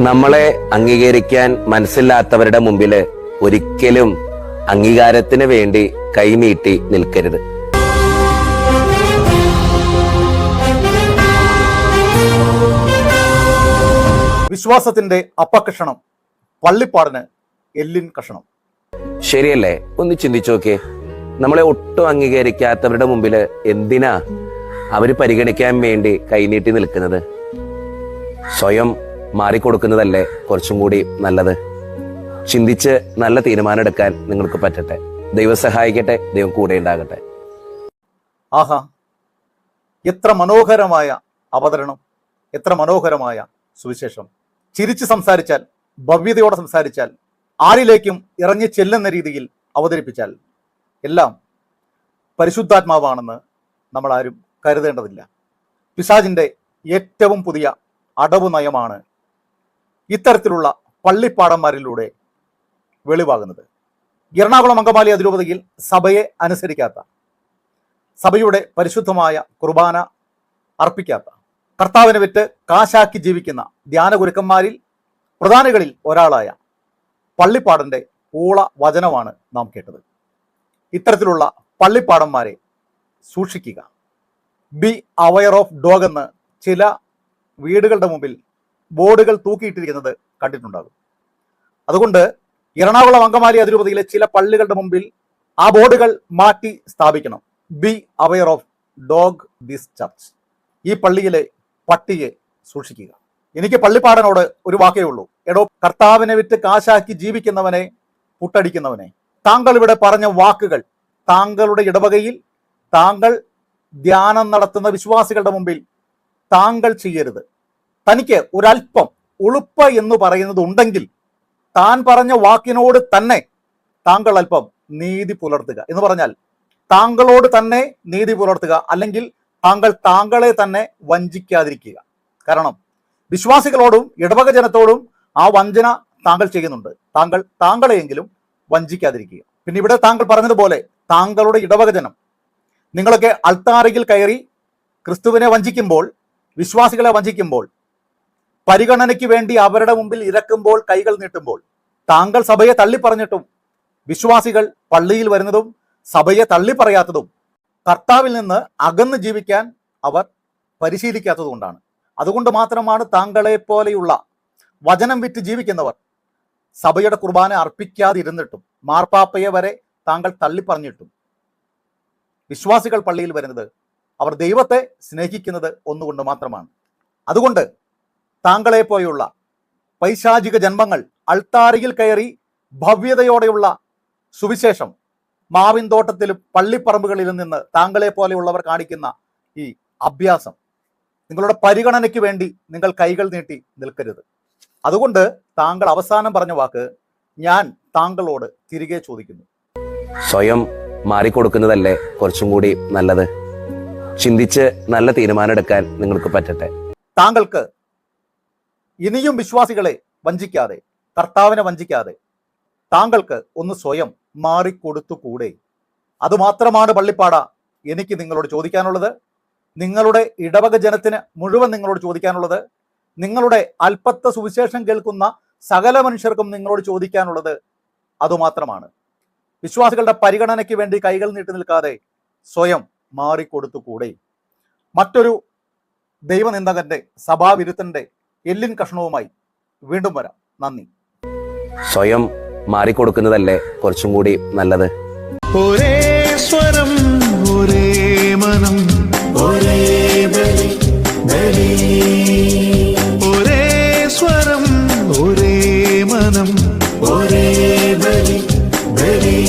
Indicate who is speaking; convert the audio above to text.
Speaker 1: നമ്മളെ അംഗീകരിക്കാൻ മനസ്സില്ലാത്തവരുടെ മുമ്പിൽ ഒരിക്കലും അംഗീകാരത്തിന് വേണ്ടി കൈമീട്ടി നിൽക്കരുത്.
Speaker 2: വിശ്വാസത്തിന്റെ അപ്പകഷണം പള്ളിപ്പാടിന് എല്ലിൻ കഷണം.
Speaker 1: ശരിയല്ലേ? ഒന്ന് ചിന്തിച്ചു നോക്കിയേ. നമ്മളെ ഒട്ടും അംഗീകരിക്കാത്തവരുടെ മുമ്പിൽ എന്തിനാ അവർ പരിഗണിക്കാൻ വേണ്ടി കൈനീട്ടി നിൽക്കുന്നത്? സ്വയം മാറിക്കൊടുക്കുന്നതല്ലേ കുറച്ചും കൂടി നല്ലത്? ചിന്തിച്ച് നല്ല തീരുമാനം എടുക്കാൻ നിങ്ങൾക്ക് പറ്റട്ടെ. ദൈവം സഹായിക്കട്ടെ ദൈവം കൂടെ ഉണ്ടാകട്ടെ.
Speaker 2: ആഹാ. എത്ര മനോഹരമായ അവതരണം എത്ര മനോഹരമായ സുവിശേഷം. ചിരിച്ച് സംസാരിച്ചാൽ ഭവ്യതയോടെ സംസാരിച്ചാൽ ആരിലേക്കും ഇറങ്ങി ചെല്ലുന്ന രീതിയിൽ അവതരിപ്പിച്ചാൽ എല്ലാം പരിശുദ്ധാത്മാവാണെന്ന് നമ്മൾ ആരും കരുതേണ്ടതില്ല. പിശാജിന്റെ ഏറ്റവും പുതിയ അടവ് നയമാണ് ഇത്തരത്തിലുള്ള പള്ളിപ്പാടന്മാരിലൂടെ വെളിവാകുന്നത്. എറണാകുളം അങ്കമാലി അതിരൂപതയിൽ സഭയെ അനുസരിക്കാത്ത സഭയുടെ പരിശുദ്ധമായ കുർബാന അർപ്പിക്കാത്ത കർത്താവിനെ വിറ്റ് കാശാക്കി ജീവിക്കുന്ന ധ്യാനഗുരുക്കന്മാരിൽ പ്രധാനികളിൽ ഒരാളായ പള്ളിപ്പാടന്റെ ഊള വചനമാണ് നാം കേട്ടത്. ഇത്തരത്തിലുള്ള പള്ളിപ്പാടന്മാരെ സൂക്ഷിക്കുക. ബി അവയർ ഓഫ് ഡോഗ് എന്ന് ചില വീടുകളുടെ മുമ്പിൽ ബോർഡുകൾ തൂക്കിയിട്ടിരിക്കുന്നത് കണ്ടിട്ടുണ്ടാകും. അതുകൊണ്ട് എറണാകുളം അങ്കമാലി അതിരൂപതയിലെ ചില പള്ളികളുടെ മുമ്പിൽ ആ ബോർഡുകൾ മാറ്റി സ്ഥാപിക്കണം. Be aware of dog this church ഈ പള്ളിയിലെ പട്ടിയെ സൂക്ഷിക്കുക. എനിക്ക് പള്ളിപ്പാടനോട് ഒരു വാക്കേ ഉള്ളൂ. എടോ കർത്താവിനെ വിറ്റ് കാശാക്കി ജീവിക്കുന്നവനെ പുട്ടടിക്കുന്നവനെ. താങ്കൾ ഇവിടെ പറഞ്ഞ വാക്കുകൾ താങ്കളുടെ ഇടവകയിൽ താങ്കൾ ധ്യാനം നടത്തുന്ന വിശ്വാസികളുടെ മുമ്പിൽ താങ്കൾ ചെയ്യരുത്. തനിക്ക് ഒരല്പം ഉളുപ്പ എന്ന് പറയുന്നത് ഉണ്ടെങ്കിൽ താൻ പറഞ്ഞ വാക്കിനോട് തന്നെ താങ്കൾ അല്പം നീതി പുലർത്തുക എന്ന് പറഞ്ഞാൽ താങ്കളോട് തന്നെ നീതി പുലർത്തുക അല്ലെങ്കിൽ താങ്കൾ താങ്കളെ തന്നെ വഞ്ചിക്കാതിരിക്കുക. കാരണം വിശ്വാസികളോടും ഇടവക ജനത്തോടും ആ വഞ്ചന താങ്കൾ ചെയ്യുന്നുണ്ട്. താങ്കൾ താങ്കളെയെങ്കിലും വഞ്ചിക്കാതിരിക്കുക. പിന്നെ ഇവിടെ താങ്കൾ പറഞ്ഞതുപോലെ താങ്കളുടെ ഇടവക ജനം. നിങ്ങളൊക്കെ അൾത്താരയിൽ കയറി ക്രിസ്തുവിനെ വഞ്ചിക്കുമ്പോൾ വിശ്വാസികളെ വഞ്ചിക്കുമ്പോൾ പരിഗണനയ്ക്ക് വേണ്ടി അവരുടെ മുമ്പിൽ ഇരക്കുമ്പോൾ കൈകൾ നീട്ടുമ്പോൾ താങ്കൾ സഭയെ തള്ളിപ്പറഞ്ഞിട്ടും വിശ്വാസികൾ പള്ളിയിൽ വരുന്നതും സഭയെ തള്ളിപ്പറയാത്തതും കർത്താവിൽ നിന്ന് അകന്ന് ജീവിക്കാൻ അവർ പരിശീലിക്കാത്തതുകൊണ്ടാണ്. അതുകൊണ്ട് മാത്രമാണ് താങ്കളെ പോലെയുള്ള വചനം വിറ്റ് ജീവിക്കുന്നവർ സഭയുടെ കുർബാന അർപ്പിക്കാതിരുന്നിട്ടും മാർപ്പാപ്പയെ വരെ താങ്കൾ തള്ളിപ്പറഞ്ഞിട്ടും വിശ്വാസികൾ പള്ളിയിൽ വരുന്നത് അവർ ദൈവത്തെ സ്നേഹിക്കുന്നത് ഒന്നുകൊണ്ട് മാത്രമാണ്. അതുകൊണ്ട് താങ്കളെ പോയുള്ള പൈശാചിക ജന്മങ്ങൾ അൾത്താരിയിൽ കയറി ഭവ്യതയോടെയുള്ള സുവിശേഷം മാവിൻ തോട്ടത്തിലും പള്ളിപ്പറമ്പുകളിലും നിന്ന് താങ്കളെ പോലെയുള്ളവർ കാണിക്കുന്ന ഈ അഭ്യാസം നിങ്ങളുടെ പരിഗണനയ്ക്ക് വേണ്ടി നിങ്ങൾ കൈകൾ നീട്ടി നിൽക്കരുത്. അതുകൊണ്ട് താങ്കൾ അവസാനം പറഞ്ഞ വാക്ക് ഞാൻ താങ്കളോട് തിരികെ ചോദിക്കുന്നു.
Speaker 1: സ്വയം മാറിക്കൊടുക്കുന്നതല്ലേ കുറച്ചും കൂടി നല്ലത്? ചിന്തിച്ച് നല്ല തീരുമാനം എടുക്കാൻ നിങ്ങൾക്ക് പറ്റട്ടെ.
Speaker 2: താങ്കൾക്ക് ഇനിയും വിശ്വാസികളെ വഞ്ചിക്കാതെ കർത്താവിനെ വഞ്ചിക്കാതെ താങ്കൾക്ക് ഒന്ന് സ്വയം മാറിക്കൊടുത്തുകൂടെ? അതുമാത്രമാണ് പള്ളിപ്പാട എനിക്ക് നിങ്ങളോട് ചോദിക്കാനുള്ളത്. നിങ്ങളുടെ ഇടവക ജനത്തിന് മുഴുവൻ നിങ്ങളോട് ചോദിക്കാനുള്ളത്. നിങ്ങളുടെ അല്പത്ത സുവിശേഷം കേൾക്കുന്ന സകല മനുഷ്യർക്കും നിങ്ങളോട് ചോദിക്കാനുള്ളത് അതുമാത്രമാണ്. വിശ്വാസികളുടെ പരിഗണനയ്ക്ക് വേണ്ടി കൈകൾ നീട്ടി നിൽക്കാതെ സ്വയം മാറിക്കൊടുത്തുകൂടെ? മറ്റൊരു ദൈവനിന്ദകന്റെ സഭാവിരുദ്ധന്റെ എല്ലിൻ കഷ്ണവുമായി വീണ്ടും വരാം. നന്ദി.
Speaker 1: സ്വയം മാറിക്കൊടുക്കുന്നതല്ലേ കുറച്ചും കൂടി നല്ലത്?
Speaker 3: ഒരേ സ്വരം ഒരേ മനം ഒരേ ബലി ബലി. ഒരേ സ്വരം ഒരേ മനം ഒരേ ബലി ബലി.